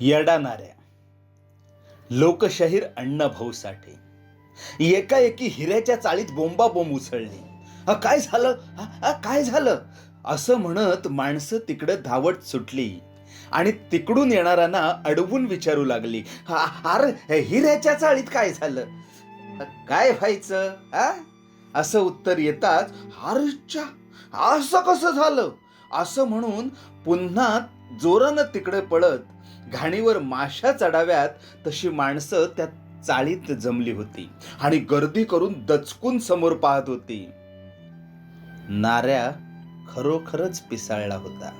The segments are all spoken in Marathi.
येडाणाऱ्या. लोकशाहीर अण्णाभाऊ साठे एकाएकी हिऱ्याच्या चाळीत बोंबाबोंब उसळली. काय झालं? काय झालं? असं म्हणत माणसं तिकडं धावत सुटली. आणि तिकडून येणाऱ्यांना अडवून विचारू लागली. अरे हिऱ्याच्या चाळीत काय झालं? काय व्हायचं? आ?" असं उत्तर येताच हारच्या असं कसं झालं? असं म्हणून पुन्हा जोरानं तिकडे पळत घाणीवर माशा चढाव्यात तशी माणसं त्या चाळीत जमली होती आणि गर्दी करून दचकून समोर पाहत होती. नाऱ्या खरोखरच पिसाळला होता.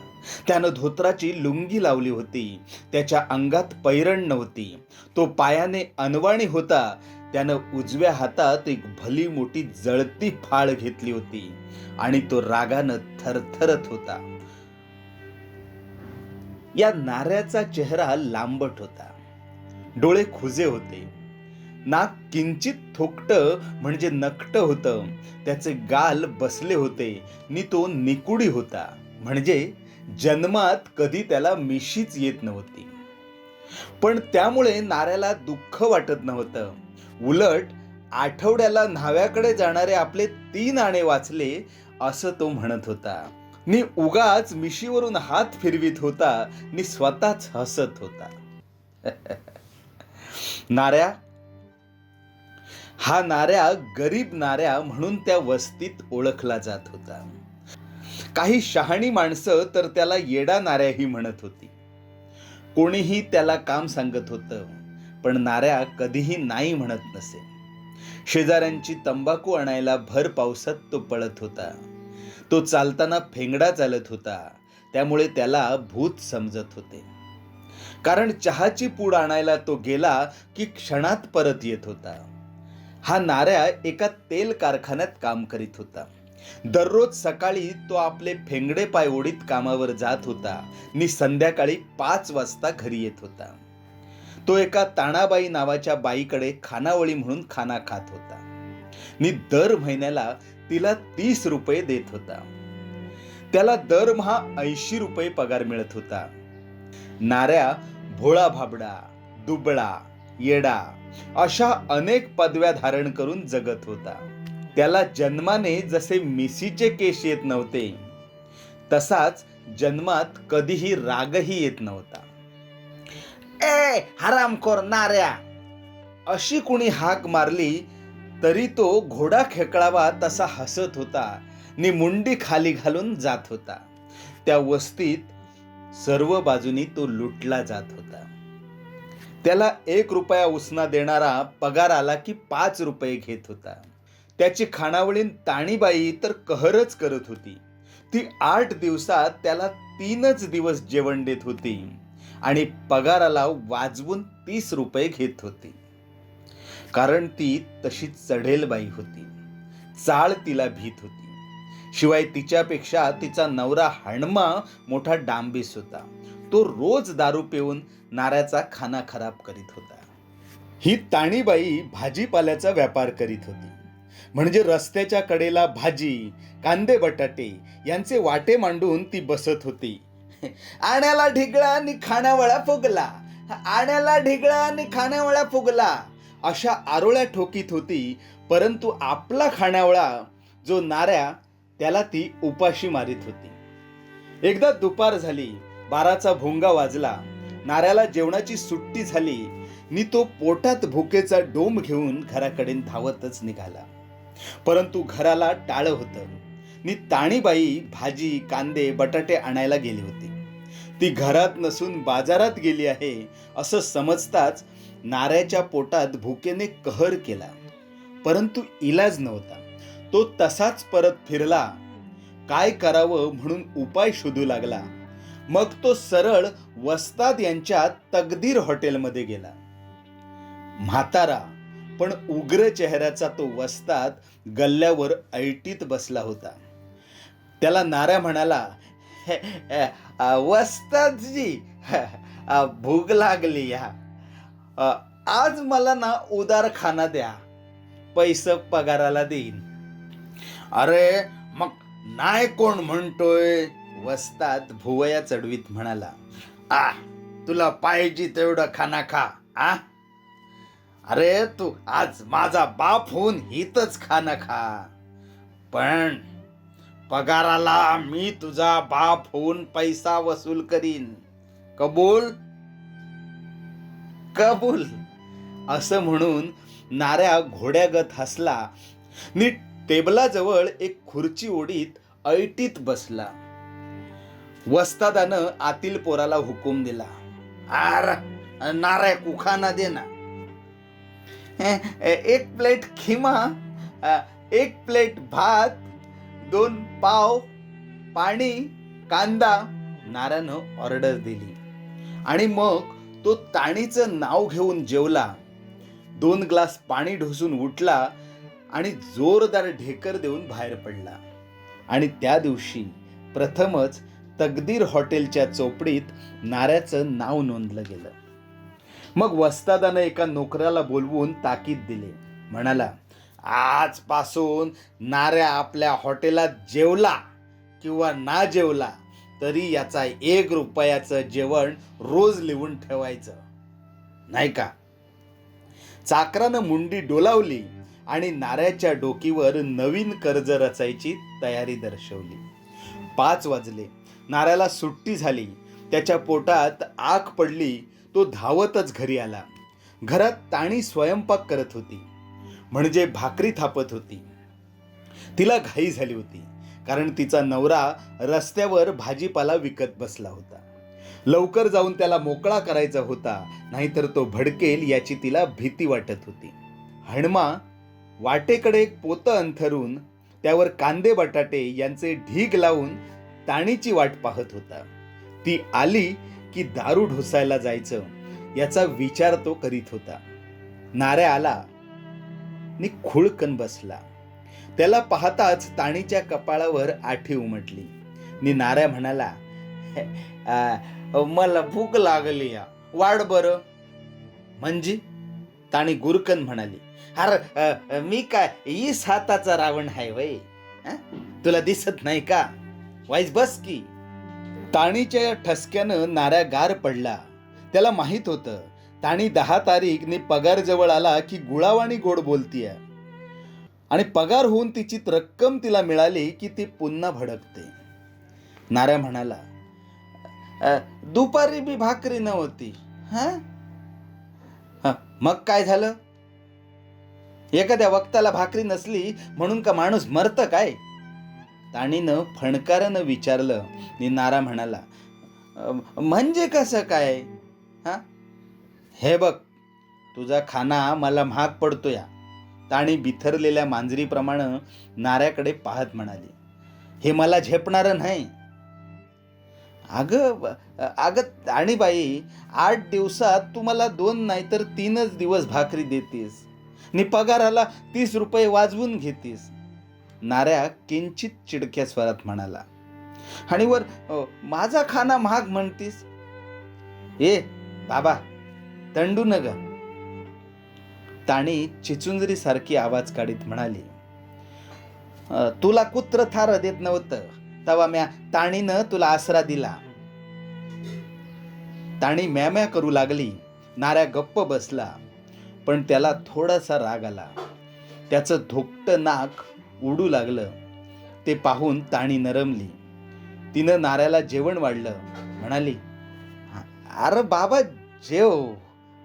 त्यानं धोत्राची लुंगी लावली होती. त्याच्या अंगात पैरण नव्हती. तो पायाने अनवाणी होता. त्यानं उजव्या हातात एक भली मोठी जळती फाळ घेतली होती आणि तो रागानं थरथरत होता. या नाऱ्याचा चेहरा लांबट होता. डोळे खुजे होते. नाक किंचित थोकट म्हणजे नकट होतं. त्याचे गाल बसले होते. नि तो निकुडी होता. म्हणजे जन्मात कधी त्याला मिशीच येत नव्हती. पण त्यामुळे नाऱ्याला दुःख वाटत नव्हतं. उलट आठवड्याला न्हाव्याकडे जाणारे आपले तीन आणे वाचले असं तो म्हणत होता. नि उगाच मिशीवरून हात फिरवीत होता नि स्वतःच हसत होता. नाऱ्या हा नाऱ्या गरीब नाऱ्या म्हणून त्या वस्तीत ओळखला जात होता. काही शहाणी माणसं तर त्याला येडा नाऱ्याही म्हणत होती. कोणीही त्याला काम सांगत होतं पण नाऱ्या कधीही नाही म्हणत नसे. शेजाऱ्यांची तंबाखू आणायला भर पावसात तो पळत होता. तो चालताना फेंगडा चालत होता. त्यामुळे त्याला भूत समजत होते. कारण चहाची पूड आणायला तो गेला की क्षणात परत येत होता. हा नाऱ्या एका तेल कारखान्यात काम करीत होता. दररोज सकाळी तो आपले फेंगडे पाय ओढीत कामावर जात होता. नि संध्याकाळी पाच वाजता घरी येत होता. तो एका ताणाबाई नावाच्या बाईकडे खानावळी म्हणून खाना खात होता. नि दर महिन्याला तिला तीस रुपये देत होता. त्याला दरमहा ऐंशी रुपये पगार मिळत होता. नाऱ्या भोळा भाबडा दुबळा येडा अशा अनेक पदव्या धारण करून जगत होता. त्याला जन्माने जसे मिसीचे केस येत नव्हते तसाच जन्मात कधीही रागही येत नव्हता. ए हरामखोर नाऱ्या! अशी कुणी हाक मारली तरी तो घोडा खेकळावा तसा हसत होता. नि मुंडी खाली घालून जात होता. त्या वस्तीत सर्व बाजूनी तो लुटला जात होता. त्याला एक रुपया उसना देणारा पगार आला की पाच रुपये घेत होता. त्याची खाणावळीन ताणीबाई तर कहरच करत होती. ती आठ दिवसात त्याला तीनच दिवस जेवण देत होती. आणि पगाराला वाजवून तीस रुपये घेत होती. कारण ती तशी चढेल बाई होती. चाळ तिला भीत होती. शिवाय तिच्यापेक्षा तिचा नवरा हणमा मोठा डांबीस होता. तो रोज दारू पिऊन नाऱ्याचा खाना खराब करीत होता. ही ताणीबाई भाजीपाल्याचा व्यापार करीत होती. म्हणजे रस्त्याच्या कडेला भाजी कांदे बटाटे यांचे वाटे मांडून ती बसत होती. आण्याला ढिगळा आणि खानावळा फुगला. आण्याला ढिगळा आणि खानावळा फुगला. अशा आरोळ्या ठोकीत होती परंतु आपला खानावळा जो नाऱ्या त्याला ती उपाशी मारित होती. एकदा दुपार झाली बाराचा भोंगा वाजला नाऱ्याला जेवणाची सुट्टी झाली नि तो पोटात भुकेचा डोंब घेऊन घराकडे धावतच निघाला. परंतु घराला टाळ होतं. नि ताणीबाई भाजी कांदे बटाटे आणायला गेली होती. ती घरात नसून बाजारात गेली आहे असं समजताच नाऱ्याच्या पोटात भुकेने कहर केला. परंतु इलाज नव्हता. तो तसाच परत फिरला. काय करावं म्हणून उपाय शोधू लागला. मग तो सरळ वस्ताद यांच्या तकदीर हॉटेलमध्ये गेला. म्हातारा पण उग्र चेहऱ्याचा तो वस्ताद गल्ल्यावर ऐटीत बसला होता. त्याला नारा म्हणाला वस्तादजी भूक लागली या आज मला ना उदार खाना द्या. पैसे पगाराला देईन. अरे मग नाही कोण म्हणतोय? वस्तात भुवया चढवीत म्हणाला. आ तुला पाहिजे तेवढं खाना खा आ? अरे तू आज माझा बाप होऊन हितच खाना खा. पण पगाराला मी तुझा बाप होऊन पैसा वसूल करीन. कबूल? कबूल. असं म्हणून नाऱ्या घोड्यागत हसला. नीट टेबलाजवळ एक खुर्ची ओढीत ऐटीत बसला. वस्तादानं आतील पोराला हुकूम दिला. आर नाऱ्या कुखाना दे ना एक प्लेट खिमा एक प्लेट भात दोन पाव पाणी कांदा नाऱ्यानं ऑर्डर दिली. आणि मग तो ताणीचं नाव घेऊन जेवला. दोन ग्लास पाणी ढोसून उठला आणि जोरदार ढेकर देऊन बाहेर पडला. आणि त्या दिवशी प्रथमच तकदीर हॉटेलच्या चोपडीत नाऱ्याचं नाव नोंदलं गेलं. मग वस्तादानं एका नोकराला बोलवून ताकीद दिले. म्हणाला आजपासून नाऱ्या आपल्या हॉटेलात जेवला किंवा ना जेवला. तरी याचा एक रुपयाचं जेवण रोज लिहून ठेवायचं. नाही का? चाकरानं मुंडी डोलावली आणि नाऱ्याच्या डोकीवर नवीन कर्ज रचायची तयारी दर्शवली. पाच वाजले. नाऱ्याला सुट्टी झाली. त्याच्या पोटात आग पडली. तो धावतच घरी आला. घरात ताणी स्वयंपाक करत होती. म्हणजे भाकरी थापत होती. तिला घाई झाली होती. कारण तिचा नवरा रस्त्यावर भाजीपाला विकत बसला होता. लवकर जाऊन त्याला मोकळा करायचा होता नाहीतर तो भडकेल याची तिला भीती वाटत होती. हणमा वाटेकडे एक पोतं अंथरून त्यावर कांदे बटाटे यांचे ढीग लावून ताणीची वाट पाहत होता. ती आली की दारू ढोसायला जायचं याचा विचार तो करीत होता. नाऱ्या आला. नि खुळकन बसला. त्याला पाहताच ताणीच्या कपाळावर आठी उमटली. निनाऱ्या म्हणाला मला भूक लागली या. वाढ बर. म्हणजे? ताणी गुरकन म्हणाली अरे मी काय ईस हाताचा रावण आहे वय तुला दिसत नाही का? वाईस बस की. ताणीच्या या ठसक्यानं नाऱ्या गार पडला. त्याला माहीत होतं ताणी दहा तारीख ने पगार जवळ आला की गुळावाणी गोड बोलतीय. आणि पगार होऊन तिची रक्कम तिला मिळाली की ती पुन्हा भडकते. नाऱ्या म्हणाला दुपारी बी भाकरी नव्हती. हां? मग काय झालं? एखाद्या वक्ताला भाकरी नसली म्हणून का माणूस मरत काय? ताणीनं फणकारानं विचारलं. नि नारा म्हणाला म्हणजे कसं काय? हा? हे बघ तुझा खाना मला महाग पडतो या आणि बिथरलेल्या मांजरीप्रमाणे नाऱ्याकडे पाहत म्हणाली हे मला झेपणारं नाही. अगं अगं आणि बाई आठ दिवसात तू मला दोन नाही तर तीनच दिवस भाकरी देतीस. नि पगाराला तीस रुपये वाजवून घेतीस. नाऱ्या किंचित चिडक्या स्वरात म्हणाला आणि वर माझा खाना महाग म्हणतीस. ए बाबा तंडू न ताणी चिचुंजरीसारखी आवाज काढीत म्हणाली तुला कुत्र थार देत नव्हतं तवा म्या ताणीनं तुला आसरा दिला. ताणी म्याम्या करू लागली नाऱ्या गप्प बसला पण त्याला थोडासा राग आला. त्याचं धोकटं नाक उडू लागलं ते पाहून ताणी नरमली. तिनं नाऱ्याला जेवण वाढलं म्हणाली अरे बाबा जेव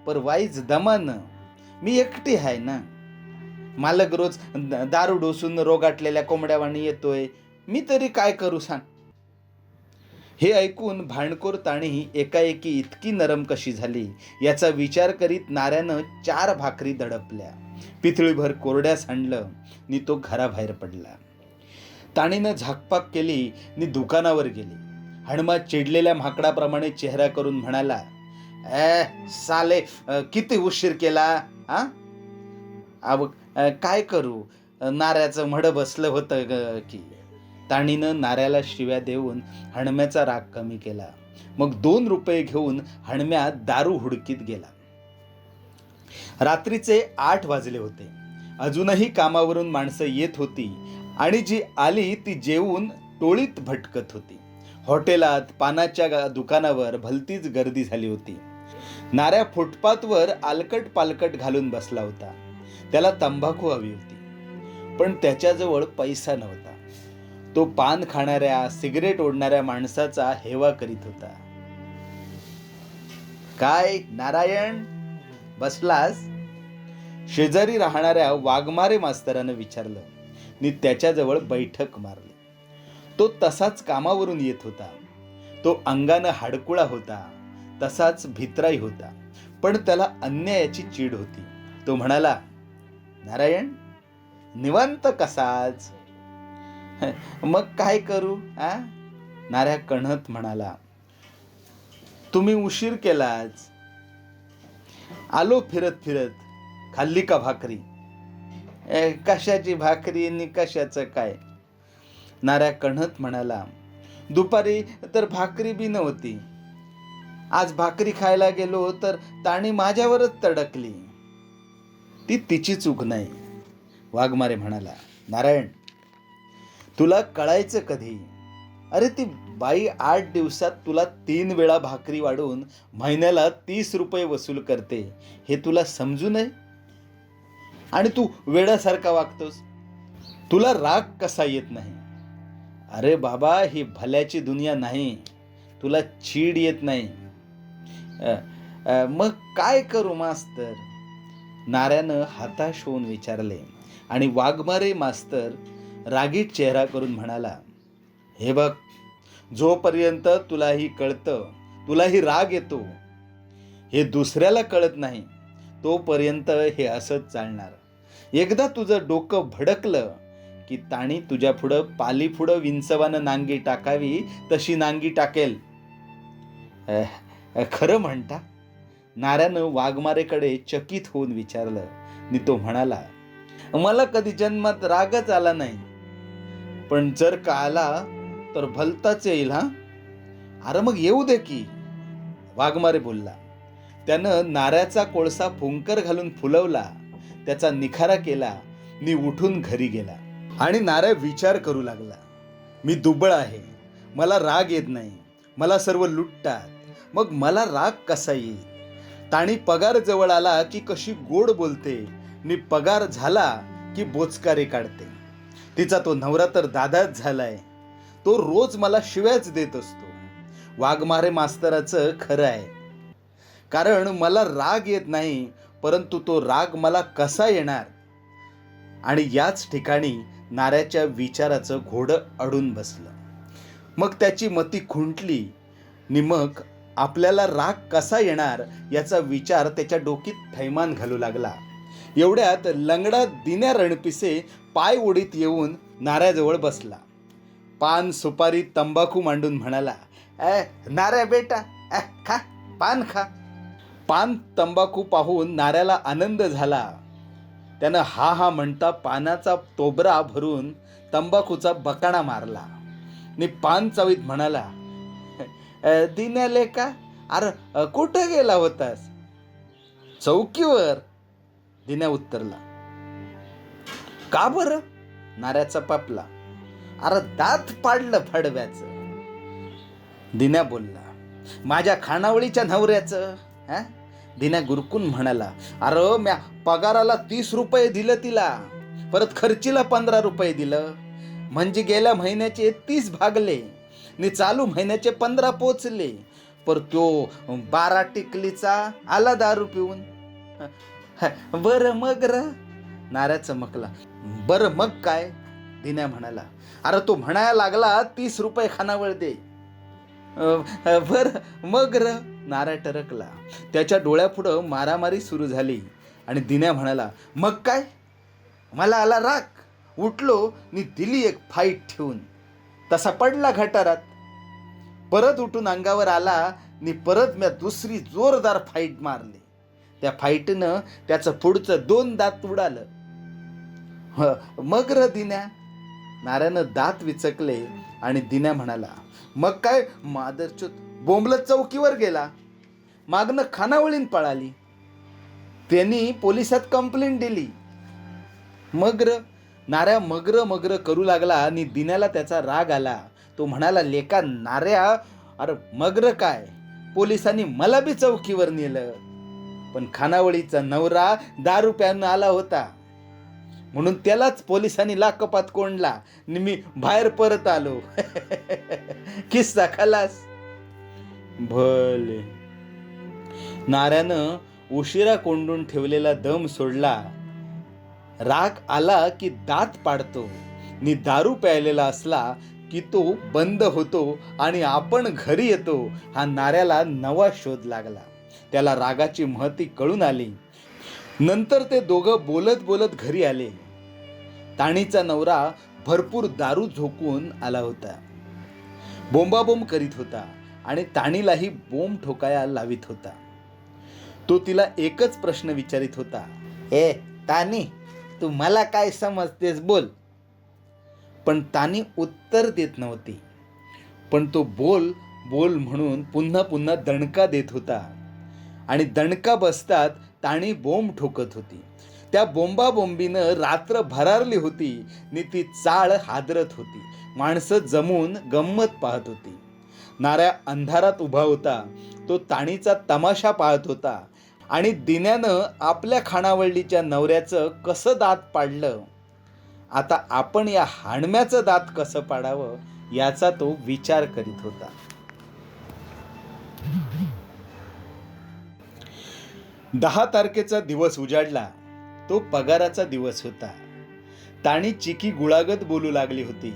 पर वाईज दमान. मी एकटी आहे ना. मालक रोज द- दारू डोसून रोगाटलेल्या कोंबड्यावाणी येतोय. मी तरी काय करू सांग हे ऐकून भांडकोर ताणी एकाएकी इतकी नरम कशी झाली याचा विचार करीत नाऱ्यानं चार भाकरी दडपल्या. पितळीभर कोरड्या सांडलं नि तो घराबाहेर पडला. ताणीनं झाकपाक केली नि दुकानावर गेली. हनुमा चिडलेल्या माकडाप्रमाणे चेहरा करून म्हणाला ए साले किती उशीर केला? हा? अव काय करू? नाऱ्याचं मड बसलं होतं ग की. ताणीनं नाऱ्याला शिव्या देऊन हणम्याचा राग कमी केला. मग दोन रुपये घेऊन हणम्या दारू हुडकीत गेला. रात्रीचे आठ वाजले होते. अजूनही कामावरून माणसं येत होती आणि जी आली ती जेवून टोळीत भटकत होती. हॉटेलात पानाच्या दुकानावर भलतीच गर्दी झाली होती. नाऱ्या फुटपाथवर आलकट पालकट घालून बसला होता. त्याला तंबाखू हवी होती. पण त्याच्याजवळ पैसा नव्हता. तो पान खाणाऱ्या सिगरेट ओढणाऱ्या माणसाचा हेवा करीत होता. काय नारायण? बसलास? शेजारी राहणाऱ्या वाघमारे मास्तरानं विचारलं. नि त्याच्याजवळ बैठक मारली. तो तसाच कामावरून येत होता. तो अंगानं हाडकुळा होता. तसाच भित्राई होता. पण त्याला अन्यायाची चीड होती. तो म्हणाला नारायण निवांत कसाच मग काय करू आ? नाऱ्या कणत म्हणाला तुम्ही उशीर केलाच. आलो फिरत फिरत खाल्ली का भाकरी? ए, कशाची भाकरी आणि कशाचं काय? नाऱ्या कणत म्हणाला दुपारी तर भाकरी बी नव्हती. आज भाकरी खायला गेलो तर ताणी माझ्यावरच तडकली. ती तिची चूक नाही. वाघमारे म्हणाला नारायण तुला कळायचं कधी? अरे ती बाई आठ दिवसात तुला तीन वेळा भाकरी वाढून महिन्याला तीस रुपये वसूल करते. हे तुला समजू नये? आणि तू वेड्यासारखा वागतोस. तुला राग कसा येत नाही? अरे बाबा ही भल्याची दुनिया नाही. तुला चीड येत नाही. मग काय करू मास्तर? नाऱ्यानं हाताश होऊन विचारले. आणि वाघमारे मास्तर रागीट चेहरा करून म्हणाला हे बघ जोपर्यंत तुलाही कळतं तुलाही राग येतो हे दुसऱ्याला कळत नाही तोपर्यंत हे असंच चालणार. एकदा तुझं डोकं भडकलं की ताणी तुझ्या पुढं पाली पुढं विंचवानं नांगी टाकावी तशी नांगी टाकेल. खरं म्हणता नाऱ्यानं वाघमारेकडे चकित होऊन विचारलं. नि तो म्हणाला मला कधी जन्मात रागच आला नाही. पण जर का आला तर भलताच येईल हा? अरे मग येऊ दे की. वाघमारे बोलला. त्यानं नाऱ्याचा कोळसा फुंकर घालून फुलवला. त्याचा निखारा केला. मी उठून घरी गेला. आणि नाऱ्या विचार करू लागला. मी दुबळ आहे. मला राग येत नाही. मला सर्व लुटतात. मग मला राग कसा येईल? ताणी पगार जवळ आला की कशी गोड बोलते नि पगार झाला की बोचकारे काढते. तिचा तो नवरा तर दादाच झालाय. तो रोज मला शिव्याच देत असतो. वाघमारे मास्तराचं खरं आहे. कारण मला राग येत नाही परंतु तो राग मला कसा येणार? आणि याच ठिकाणी नाऱ्याच्या विचाराचं घोडं अडून बसलं. मग त्याची मती खुंटली. निमक मग आपल्याला राग कसा येणार याचा विचार त्याच्या डोकीत थैमान घालू लागला. एवढ्यात लंगडा दिन्या रणपिसे पाय ओढीत येऊन नाऱ्याजवळ बसला. पान सुपारी तंबाखू मांडून म्हणाला ए नाऱ्या बेटा ए, खा पान खा. पान तंबाखू पाहून नाऱ्याला आनंद झाला. त्यानं हा हा म्हणता पानाचा तोबरा भरून तंबाखूचा बकाणा मारला. नि पान चावीत म्हणाला दिन्याले का? अरे कुठं गेला होतास? चौकीवर. दिन्या उत्तरला. का बरं? नाऱ्याचा पापला. अरे दात पाडलं फडव्याचं. दिन्या बोलला माझ्या खानावळीच्या नवऱ्याचं. हा दिन्या गुरकून म्हणाला अरे म्या पगाराला तीस रुपये दिलं तिला. परत खर्चीला पंधरा रुपये दिलं. म्हणजे गेल्या महिन्याचे तीस भागले. नि चालू महिन्याचे पंधरा पोचले. पर तो बारा टिकलीचा आला दारू पिऊन. बर मग र. नाऱ्या चमकला. बर मग काय? दिन्या म्हणाला. अरे तो म्हणायला लागला तीस रुपये खानावळ दे. बर मग र. नारा टरकला. त्याच्या डोळ्यापुढं मारामारी सुरू झाली. आणि दिन्या म्हणाला मग काय? मला आला राख उठलो मी दिली एक फाईट ठेवून. तसा पडला घटारात. परत उठून अंगावर आला आणि परत म्या दुसरी जोरदार फाईट मारली. त्या फाईटनं त्याचं पुढचं दोन दात उडालं. मग र दिन्या? नाऱ्यानं दात विचकले आणि दिन्या म्हणाला मग काय मादरचोत बोंबलत चौकीवर गेला? मागनं खानावळीन पळाली. त्यांनी पोलिसात कंप्लेंट दिली. मग्र नाऱ्या मग्र मग्र करू लागला आणि दिन्याला त्याचा राग आला. तो म्हणाला लेका नाऱ्या अरे मग्र काय? पोलिसांनी मला बी चौकीवर नेलं. पण खानावळीचा नवरा दारू प्यानं आला होता. म्हणून त्यालाच पोलिसांनी लाकपात कोंडला. आणि मी बाहेर परत आलो. किस्सा खालास. भले. नाऱ्यानं उशिरा कोंडून ठेवलेला दम सोडला. राग आला की दात पाडतो. नि दारू प्यायलेला असला की तो बंद होतो आणि आपण घरी येतो हा नाऱ्याला नवा शोध लागला. त्याला रागाची महती कळून आली. नंतर ते दोघं बोलत बोलत घरी आले. ताणीचा नवरा भरपूर दारू झोकून आला होता. बोंबाबोंब करीत होता आणि ताणीलाही बोंब ठोकाया लावित होता. तो तिला एकच प्रश्न विचारित होता. ए तानी तू मला काय समजतेस बोल. पण ताने उत्तर देत नव्हती. पण तो बोल बोल म्हणून पुन्हा पुन्हा दणका देत होता. आणि दणका बसतात ताणी बोंब ठोकत होती. त्या बोंबाबोंबीनं रात्र भरारली होती नि ती चाळ हादरत होती. माणसं जमून गंमत पाहत होती. नाऱ्या अंधारात उभा होता. तो ताणीचा तमाशा पाहत होता. आणि दिन्यानं आपल्या खानावळीच्या नवऱ्याचं कसं दात पाडलं? आता आपण या हाणम्याचं दात कसं पाडावं याचा तो विचार करीत होता. दहा तारखेचा दिवस उजाडला. तो पगाराचा दिवस होता. ताणी चिकी गुळागत बोलू लागली होती.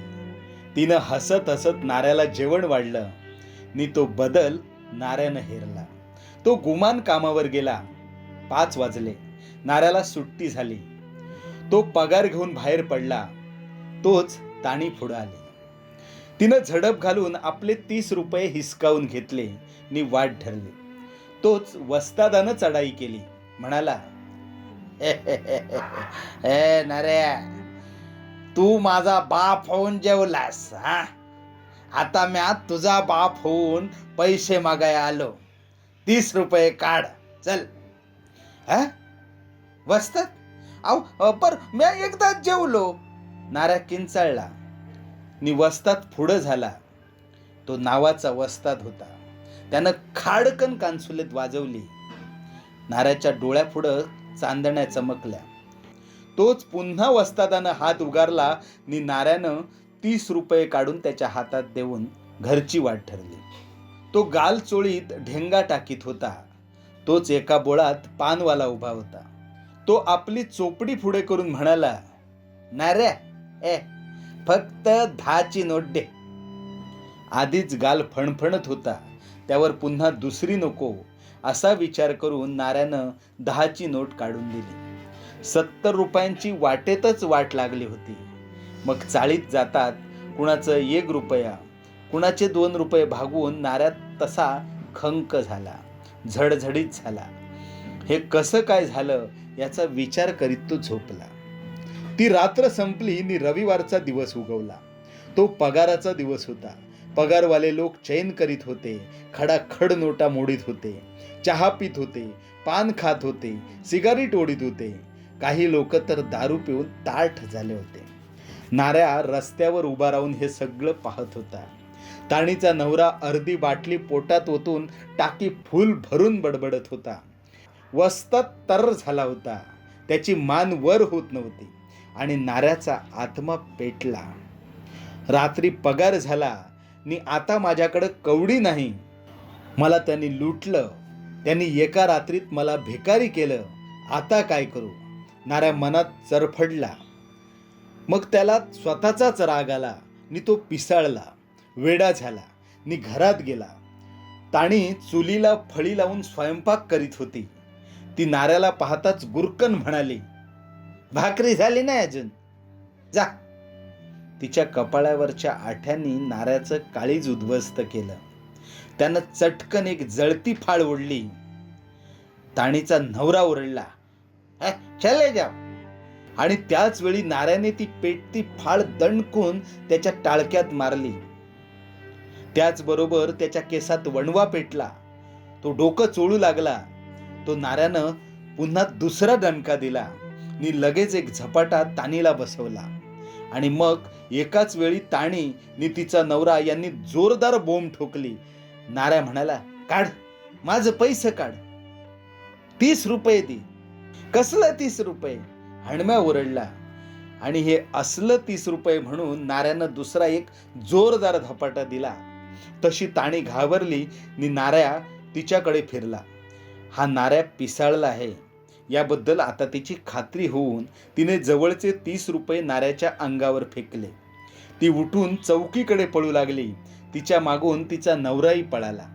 तिनं हसत हसत नाऱ्याला जेवण वाढलं. नि तो बदल नाऱ्यानं हेरला. तो गुमान कामावर गेला. पाच वाजले. नाऱ्याला सुट्टी झाली. तो पगार घेऊन बाहेर पडला. तोच ताणी पुढं आली. तिनं झडप घालून आपले तीस रुपये हिसकावून घेतले. नि वाट ठरली तोच वस्तादानं चढाई केली. म्हणाला ए नऱ्या तू माझा बाप होऊन जेवलास हा? आता म्या तुझा बाप होऊन पैसे मागाय आलो. तीस रुपये काढ. चल. हा? वस्तात अहो पर मी एकदाच जेवलो. नारा किंचाळला. नि वस्तात पुढं झाला. तो नावाचा वस्ताद होता. त्यानं खाडकन कानसुलेत वाजवली. नाऱ्याच्या डोळ्यापुढं चांदण्या चमकल्या. तोच पुन्हा वस्तादानं हात उगारला. नि नाऱ्यानं तीस रुपये काढून त्याच्या हातात देऊन घरची वाट ठरली. तो गाल चोळीत ढेंगा टाकीत होता. तोच एका बोळात पानवाला उभा होता. तो आपली चोपडी पुढे करून म्हणाला नाऱ्या ए फक्त दहाची नोट दे. आधीच गाल फणफणत होता. त्यावर पुन्हा दुसरी नको असा विचार करून नाऱ्यानं दहाची नोट काढून दिली. सत्तर रुपयांची वाटेतच वाट लागली होती. मग चाळीत जातात कुणाचं एक रुपया कुणाचे दोन रुपये भागवून नाऱ्यात तसा खंक झाला झडझडीत झाला. हे कसं काय झालं याचा विचार करीत तो झोपला. ती रात्र संपली नि रविवारचा दिवस उगवला. तो पगाराचा दिवस होता. पगारवाले लोक चैन करीत होते खडाखड नोटा मोडीत होते चहा पित होते पान खात होते सिगारेट ओढीत होते. काही लोक तर दारू पिऊन ताठ झाले होते. नाऱ्या रस्त्यावर उभा राहून हे सगळं पाहत होता. ताणीचा नवरा अर्धी बाटली पोटात ओतून टाकी फुल भरून बडबडत होता. वस्तात तर झाला होता. त्याची मान वर होत नव्हती आणि नाऱ्याचा आत्मा पेटला. रात्री पगार झाला. नी आता माझ्याकडं कवडी नाही. मला त्यांनी लुटलं. त्यांनी एका रात्रीत मला भिकारी केलं. आता काय करू? नाऱ्या मनात चरफडला. मग त्याला स्वतःचाच राग आला. नि तो पिसाळला. वेडा झाला. नि घरात गेला. ताणी चुलीला फळी लावून स्वयंपाक करीत होती. ती नाऱ्याला पाहताच गुरकन म्हणाली भाकरी झाली नाही अजून. जा. तिच्या कपाळावरच्या आठ्यांनी नाऱ्याचं काळीज उद्ध्वस्त केलं. त्यानं चटकन एक जळती फाळ ओढली. ताणीचा नवरा ओरडला चले जाव आणि त्याच वेळी नाऱ्याने ती पेटती फाळ दणकून त्याच्या टाळक्यात मारली. त्याचबरोबर त्याच्या केसात वणवा पेटला. तो डोकं चोळू लागला. तो नाऱ्यानं पुन्हा दुसरा दणका दिला. नि लगेच एक झपाटा तानीला बसवला. आणि मग एकाच वेळी ताणी नि तिचा नवरा यांनी जोरदार बोंब ठोकली. नाऱ्या म्हणाला काढ माझं पैसे काढ. तीस रुपये दे. कसलं तीस रुपये? हणम्या ओरडला. आणि हे असलं तीस रुपये म्हणून नाऱ्यानं दुसरा एक जोरदार धपाटा दिला. तशी ताणी घाबरली नि नाऱ्या तिच्याकडे फिरला. हा नाऱ्या पिसाळला आहे. याबद्दल आता तिची खात्री होऊन तिने जवळचे तीस रुपये नाऱ्याच्या अंगावर फेकले. ती उठून चौकीकडे पळू लागली. तिच्या मागून तिचा नवराही पळाला.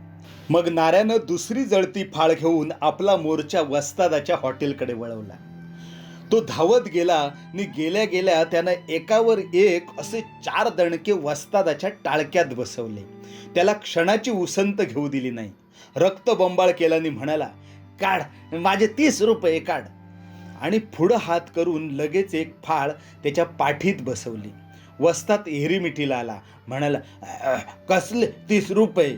मग नाऱ्यानं दुसरी जळती फाळ घेऊन आपला मोर्चा वस्तादाच्या हॉटेलकडे वळवला. तो धावत गेला आणि गेल्या गेल्या त्यानं एकावर एक असे चार दणके वस्तादाच्या टाळक्यात बसवले. त्याला क्षणाची उसंत घेऊ दिली नाही. रक्त बंबाळ केला म्हणाला काढ माझे तीस रुपये काढ. आणि पुढं हात करून लगेच एक फाळ त्याच्या पाठीत बसवली. वस्तात एरीमिठीला आला म्हणाला कसले तीस रुपये?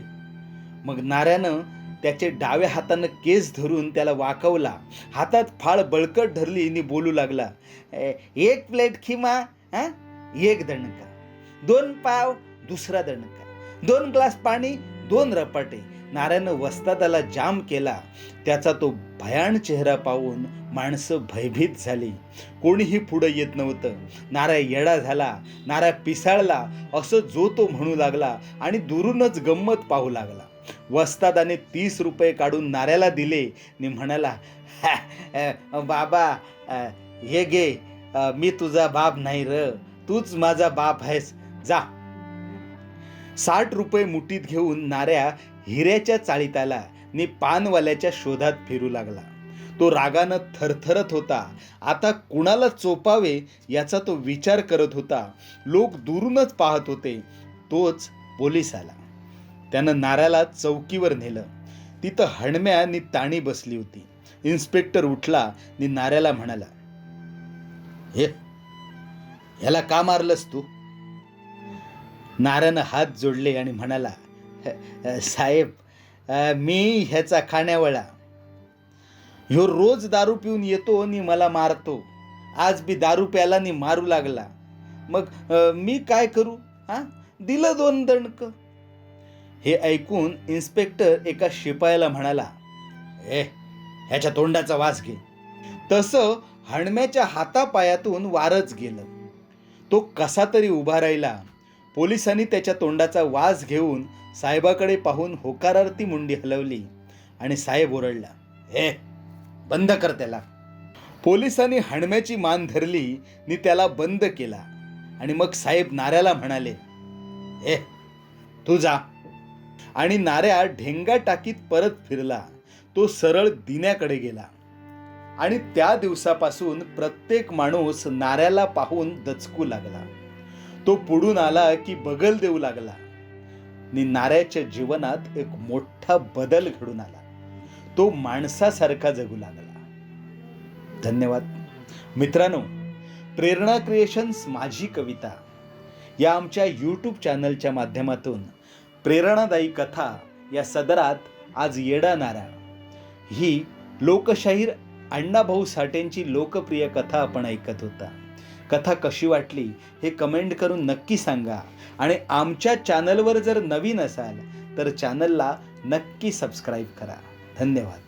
मग नाऱ्यानं त्याचे डाव्या हातानं केस धरून त्याला वाकवला. हातात फाळ बळकट धरली आणि बोलू लागला "ए, एक प्लेट खिमा हा? एक दणका. दोन पाव दुसरा दणका. दोन ग्लास पाणी दोन रपाटे. नाऱ्यानं वस्तादाला जाम केला. त्याचा तो भयान चेहरा पाहून माणसं भयभीत झाली. कोणीही पुढं येत नव्हतं. नाऱ्या येडा झाला. नाऱ्या पिसाळला. असं जो तो म्हणू लागला आणि दुरूनच गंमत पाहू लागला. वस्तादाने तीस रुपये काढून नाऱ्याला दिले. आणि म्हणाला बाबा हे घे मी तुझा बाप नाही र तूच माझा बाप आहेस जा. साठ रुपये मुठीत घेऊन नाऱ्या हिऱ्याच्या चाळीत आला नि पानवाल्याच्या शोधात फिरू लागला. तो रागानं थरथरत होता. आता कुणाला चोपावे याचा तो विचार करत होता. लोक दुरूनच पाहत होते. तोच पोलीस आला त्यानं नाऱ्याला चौकीवर नेलं. तिथं हणम्या नि ताणी बसली होती. इन्स्पेक्टर उठला नि नाऱ्याला म्हणाला हे ह्याला का मारलंस तू? नाऱ्यानं हात जोडले आणि म्हणाला साहेब मी ह्याचा खाण्यावळा. ह्यो रोज दारू पिऊन येतो आणि मला मारतो. आज बी दारू प्याला नि मारू लागला. मग मी काय करू? हा? दिलं दोन दणकं. हे ऐकून इन्स्पेक्टर एका शिपायाला म्हणाला ए ह्याच्या तोंडाचा वास घे. तसं हणम्याच्या हातापायातून वारच गेलं. तो कसा तरी उभा राहिला. पोलिसांनी त्याच्या तोंडाचा वास घेऊन साहेबाकडे पाहून होकारार्थी मुंडी हलवली आणि साहेब ओरडला हे बंद कर त्याला. पोलिसांनी हणम्याची मान धरली नि त्याला बंद केला आणि मग साहेब नाऱ्याला म्हणाले हे तू जा. आणि नाऱ्या ढेंगा टाकीत परत फिरला. तो सरळ दिन्याकडे गेला. आणि त्या दिवसापासून प्रत्येक माणूस नाऱ्याला पाहून दचकू लागला. तो पुढून आला की बगल देऊ लागला. नि नाऱ्याच्या जीवनात एक मोठा बदल घडून आला. तो माणसासारखा जगू लागला. धन्यवाद. मित्रांनो प्रेरणा क्रिएशन्स माझी कविता. या आमच्या यूट्यूब चॅनलच्या माध्यमातून प्रेरणादायी कथा या सदरात आज येडाणारा ही लोकशाहीर अण्णाभाऊ साठेंची लोकप्रिय कथा आपण ऐकत होता. कथा कशी वाटली हे कमेंट करून नक्की सांगा आणि आमच्या चॅनलवर जर नवीन असाल तर चॅनलला नक्की सबस्क्राईब करा. धन्यवाद.